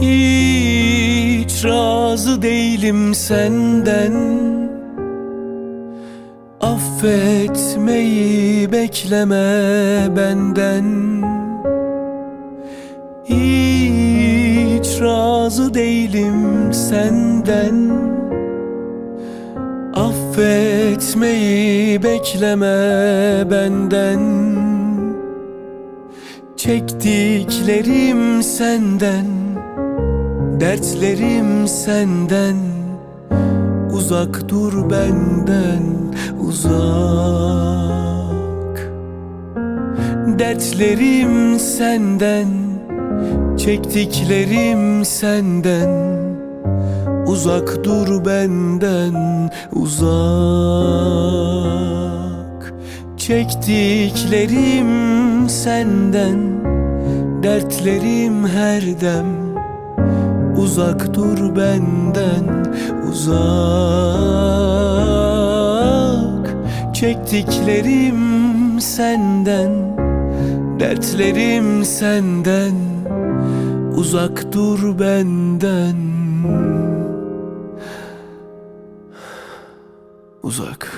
Hiç razı değilim senden. Affetmeyi bekleme benden. Hiç razı değilim senden. Affetmeyi bekleme benden. Çektiklerim senden Dertlerim senden Uzak dur benden uzak. Dertlerim senden Çektiklerim senden Uzak dur benden uzak. Çektiklerim senden Dertlerim her dem Uzak dur benden uzak. Çektiklerim senden Dertlerim senden. Uzak dur benden. Uzak